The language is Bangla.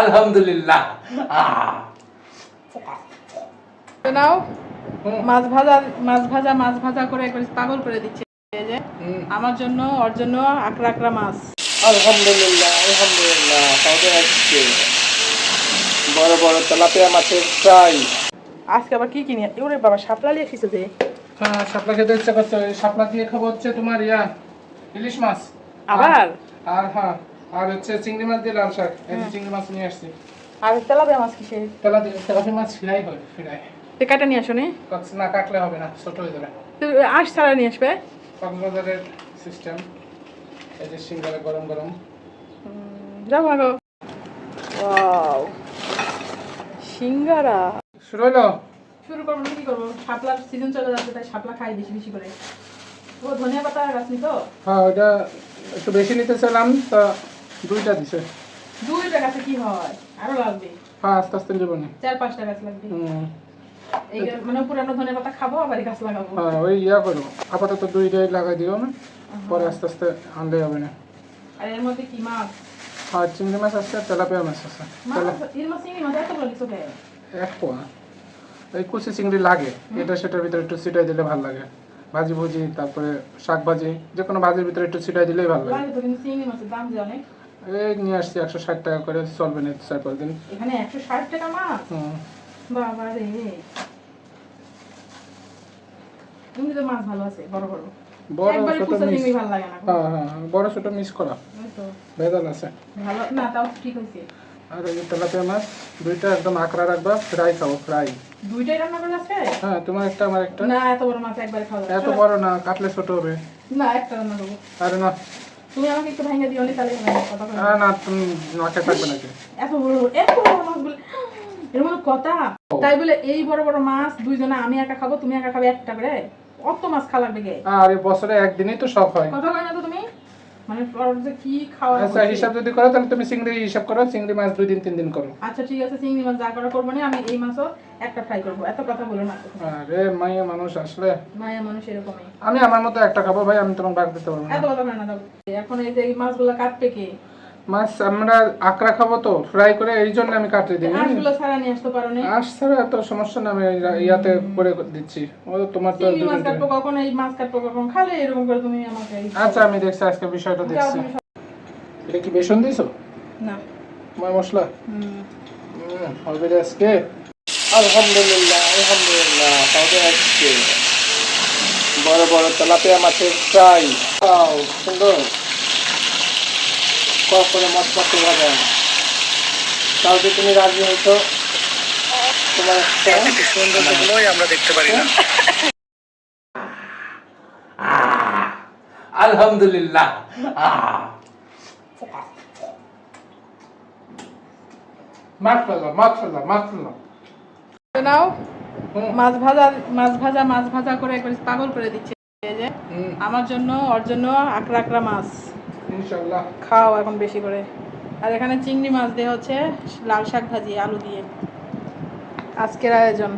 আলহামদুলিল্লাহ। নাও মাছ ভাজা মাছ ভাজা মাছ ভাজা করে একবার পাগল করে দিচ্ছে। যে আমার জন্য ওর জন্য আকড়া আকড়া মাছ। আলহামদুলিল্লাহ আলহামদুলিল্লাহ তাহলে আজকে বড় বড় তেলাপিয়া মাছের ফ্রাই আজকে আবার কি কিনে? ওরে বাবা শাপলা নিয়ে এসেছে যে? হ্যাঁ শাপলা খেতে ইচ্ছা করছে। শাপলা দিয়ে খাব হচ্ছে তোমার ইয়া ইলিশ মাছ। আবার? আর হ্যাঁ। আর হচ্ছে চিংড়ি মাছ দিয়ে লাল শাক। এই যে চিংড়ি মাছ নিয়ে আসছি। আর তেলাপিয়া মাছ কিসে তেলা দিয়ে তেলাপিয়া মাছ ফ্রাই হয় ফ্রাই। তো কাটা নিয়ে আসো নি না কাটলে হবে না ছোট হয়ে যাবে। তো আশ ছাড়া নিয়ে আসবে? কক্সবাজারের সিস্টেম এই যে সিঙ্গারা গরম গরম। যাও মাগো ওয়াও সিঙ্গারা। শুরু হলো? শুরু করব না কি করব? শাপলার সিজন চলে যাচ্ছে তাই শাপলা খাই বেশি বেশি করে। ও ধনিয়া পাতা গাছ নি তো? হ্যাঁ ওইটা একটু বেশি নিতে চাইলাম তা দুইটা দিছে। দুইটা গাছে কি হয়? আরও লাগবে। হ্যাঁ আস্তে নেব না চার পাঁচটা গাছ লাগবে। এই মানে পুরানো ধনিয়া পাতা খাব আবার গাছ লাগাবো। হ্যাঁ ওই ইয়া করো আপাতত দুইটাই লাগাই দিও না পরে আস্তে আস্তে আনলে হবে না। আর এর মধ্যে কি মাছ? আর চিংড়ি মাছ আছে তেলাপিয়া মাছ আছে। এর মাছ চিংড়ি মাছ এত বড় কিছু খায় এক পোয়া। এই কুচি চিংড়ি লাগে এটা সেটার ভিতরে একটু ছিটাই দিলে ভালো লাগে। ভাজি ভুজি তারপরে শাক ভাজি যে কোনো ভাজির ভিতরে একটু ছিটাই দিলেই ভালো লাগে। লাগে তো কিন্তু চিংড়ি মাছের দাম যে অনেক। এই নিয়ে আসছি একশো ষাট টাকা করে চলবে না চার পাঁচ দিন। এখানে একশো ষাট টাকা মাছ হুম। বাবা রে। তুমি তো মাছ ভালো আছে বড় বড়। বড় ছোট মিস না হ্যাঁ হ্যাঁ বড় ছোট মিস করা। ওই তো। ভেজাল আছে। ভালো না তাও ঠিক হয়েছে। আর এই তেলাপিয়া মাছ দুইটা একদম আকড়া রাখবা ফ্রাই খাব ফ্রাই। দুইটাই রান্না করে আছে? হ্যাঁ তোমার একটা আমার একটা। না এত বড় মাছ একবারে খাওয়া যাবে এত বড় না কাটলে ছোট হবে। না একটা রান্না করব। আরে না। তুমি আমাকে একটু ভাঙা দিও না তাহলে কথা না না তুমি মাকে থাকবে নাকি? এত বড় এত বড় মাছ বলে এর মধ্যে কথা। তাই বলে এই বড় বড় মাছ দুইজনে আমি একা খাব তুমি একা খাবে একটা করে? অত মাছ খাওয়া লাগবে আরে বছরে একদিনই তো সব হয়। কথা কয় না তো তুমি? মানে ওর কি খাওয়া আচ্ছা হিসাব যদি করো তাহলে তুমি চিংড়ি হিসাব করো চিংড়ি মাছ দুই দিন তিন দিন করো। আচ্ছা ঠিক আছে চিংড়ি মাছ যা করা করব না আমি এই মাছও একটা ফ্রাই করব। এত কথা বলো না। আরে মায়া মানুষ আসলে। মায়া মানুষ এরকমই। আমি আমার মতো একটা খাব ভাই আমি তোমাকে ভাগ দিতে পারব না। এত কথা না দাও এখন এই যে এই মাছগুলো কাটতে কে? মাছ আমরা আকড়া খাব তো ফ্রাই করে এই জন্য আমি কাটিয়ে দিই। মাছগুলো ছাড়া নিয়ে আসতে পারো না। আস ছাড়া এত সমস্যা না আমি ইয়াতে করে দিচ্ছি। ও তোমার তো মাছ কাটবো কখন এই মাছ কাটবো কখন খালে এরকম করে তুমি আমাকে আচ্ছা আমি দেখছি আজকে বিষয়টা দেখছি। এটা কি বেসন দিছো? না। তোমার মশলা? হুম। হবে আজকে। আলহামদুলিল্লাহ আলহামদুলিল্লাহ তাহলে আজকে বড় বড় তেলাপিয়া মাছের ফ্রাই খাও সুন্দর কর করে মাছ পাতে ভাজা তাও যদি তুমি রাজি হইতো তোমার আমরা দেখতে পারি না। আলহামদুলিল্লাহ। আহ। মাছ নাও ভাজা মাছ ভাজা মাছ ভাজা করে একবার পাগল করে দিচ্ছে। যে আমার জন্য ওর জন্য আকড়া আকড়া মাছ। ইনশাল্লাহ খাও এখন বেশি করে। আর এখানে চিংড়ি মাছ দিয়ে হচ্ছে লাল শাক ভাজি, আলু দিয়ে। আজকের আয়োজন।